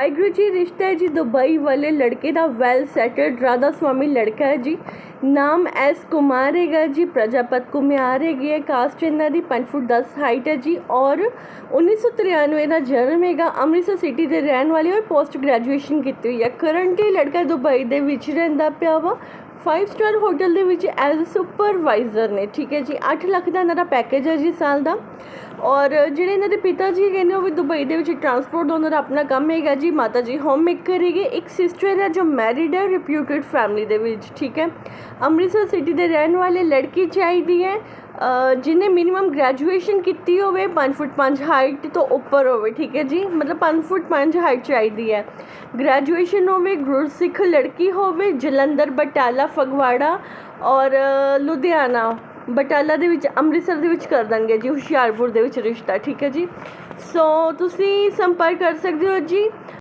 ਵਾਹਿਗੁਰੂ ਜੀ, ਰਿਸ਼ਤਾ ਹੈ ਜੀ ਦੁਬਈ ਵਾਲੇ ਲੜਕੇ ਦਾ ਵੈਲ ਸੈਟਲਡ ਰਾਧਾ ਸਵਾਮੀ ਲੜਕਾ ਹੈ ਜੀ। ਨਾਮ ਐਸ ਕੁਮਾਰ ਹੈਗਾ ਜੀ, ਪ੍ਰਜਾਪਤ ਕੁਮਾਰ ਹੈਗੀ ਹੈ ਕਾਸਟ ਇਹਨਾਂ ਦੀ 5 ਫੁੱਟ 10 ਹਾਈਟ ਹੈ ਜੀ ਔਰ 1993 ਦਾ ਜਨਮ ਹੈਗਾ, ਅੰਮ੍ਰਿਤਸਰ ਸਿਟੀ ਦੇ ਰਹਿਣ ਵਾਲੇ ਔਰ ਪੋਸਟ ਗ੍ਰੈਜੂਏਸ਼ਨ ਕੀਤੀ ਹੋਈ ਹੈ। ਕਰੰਟਲੀ ਲੜਕਾ ਦੁਬਈ ਦੇ ਵਿੱਚ ਰਹਿੰਦਾ ਪਿਆ ਵਾ 5 ਸਟਾਰ ਹੋਟਲ ਦੇ ਵਿੱਚ ਐਜ਼ ਸੁਪਰਵਾਈਜ਼ਰ ਨੇ, ਠੀਕ ਹੈ ਜੀ? 8 ਲੱਖ ਦਾ ਇਹਨਾਂ ਦਾ ਪੈਕੇਜ ਹੈ ਜੀ ਸਾਲ ਦਾ। ਔਰ ਜਿਹੜੇ ਇਹਨਾਂ ਦੇ ਪਿਤਾ ਜੀ ਹੈਗੇ ਨੇ, ਉਹ ਵੀ ਦੁਬਈ ਦੇ ਵਿੱਚ ਟਰਾਂਸਪੋਰਟ ਦਾ ਉਹਨਾਂ ਦਾ ਆਪਣਾ ਕੰਮ ਹੈਗਾ ਜੀ। ਮਾਤਾ ਜੀ ਹੋਮ ਮੇਕਰ ਹੈਗੇ, ਇੱਕ ਸਿਸਟਰ ਹੈ ਜੋ ਮੈਰਿਡ ਹੈ ਰਿਪਿਊਟਡ ਫੈਮਿਲੀ ਦੇ ਵਿੱਚ, ਠੀਕ ਹੈ? ਅੰਮ੍ਰਿਤਸਰ ਸਿਟੀ ਦੇ ਰਹਿਣ ਵਾਲੇ, ਲੜਕੀ ਚਾਹੀਦੀ ਹੈ। ਜਿਹਨੇ ਮਿਨੀਮਮ ਗ੍ਰੈਜੂਏਸ਼ਨ ਕੀਤੀ ਹੋਵੇ 5 ਫੁੱਟ 5 ਹਾਈਟ ਤੋਂ ਉੱਪਰ ਹੋਵੇ, ਠੀਕ ਹੈ ਜੀ? ਮਤਲਬ 5 ਫੁੱਟ 5 ਹਾਈਟ ਚਾਹੀਦੀ ਹੈ। ਗ੍ਰੈਜੂਏਸ਼ਨ ਹੋਵੇ ਗੁਰਸਿੱਖ ਲੜਕੀ ਹੋਵੇ, ਜਲੰਧਰ, ਬਟਾਲਾ, ਫਗਵਾੜਾ ਔਰ ਲੁਧਿਆਣਾ। ਬਟਾਲਾ ਦੇ ਵਿੱਚ, ਅੰਮ੍ਰਿਤਸਰ ਦੇ ਵਿੱਚ ਕਰ ਦਾਂਗੇ ਜੀ, ਹੁਸ਼ਿਆਰਪੁਰ ਦੇ ਵਿੱਚ ਰਿਸ਼ਤਾ, ਠੀਕ ਹੈ ਜੀ? ਸੋ ਤੁਸੀਂ ਸੰਪਰਕ ਕਰ ਸਕਦੇ ਹੋ ਜੀ?